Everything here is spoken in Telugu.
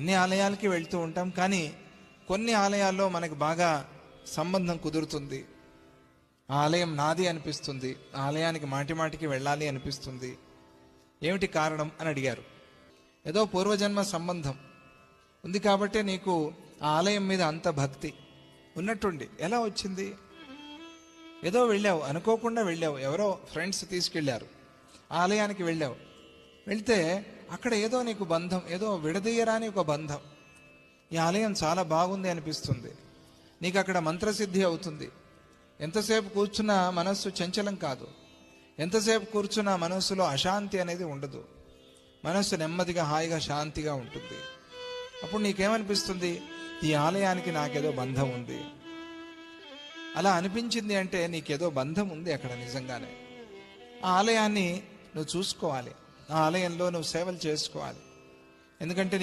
అన్ని ఆలయాలకి వెళ్తూ ఉంటాం కానీ కొన్ని ఆలయాల్లో మనకు బాగా సంబంధం కుదురుతుంది. ఆ ఆలయం నాది అనిపిస్తుంది ఆ ఆలయానికి మాటి మాటికి వెళ్ళాలి అనిపిస్తుంది. ఏమిటి కారణం అని అడిగారు. ఏదో పూర్వజన్మ సంబంధం. ఉంది కాబట్టే నీకు ఆ ఆలయం మీద అంత భక్తి. ఉన్నట్టుండి ఎలా వచ్చింది? ఏదో వెళ్ళావు అనుకోకుండా వెళ్ళావు ఎవరో ఫ్రెండ్స్ తీసుకెళ్ళారు. ఆ ఆలయానికి వెళ్ళావు. వెళ్తే అక్కడ ఏదో నీకు బంధం ఏదో విడదీయరాని ఒక బంధం. ఈ ఆలయం చాలా బాగుంది అనిపిస్తుంది. నీకు అక్కడ మంత్రసిద్ధి అవుతుంది. ఎంతసేపు కూర్చున్నా మనస్సు చంచలం కాదు. ఎంతసేపు కూర్చున్నా మనస్సులో అశాంతి అనేది ఉండదు. మనస్సు నెమ్మదిగా హాయిగా శాంతిగా ఉంటుంది. అప్పుడు నీకేమనిపిస్తుంది? ఈ ఆలయానికి నాకేదో బంధం ఉంది. అలా అనిపించింది అంటే నీకేదో బంధం ఉంది అక్కడ నిజంగానే. ఆ ఆలయాన్ని నువ్వు చూసుకోవాలి. ఆ ఆలయంలో నువ్వు సేవలు చేసుకోవాలి. ఎందుకంటే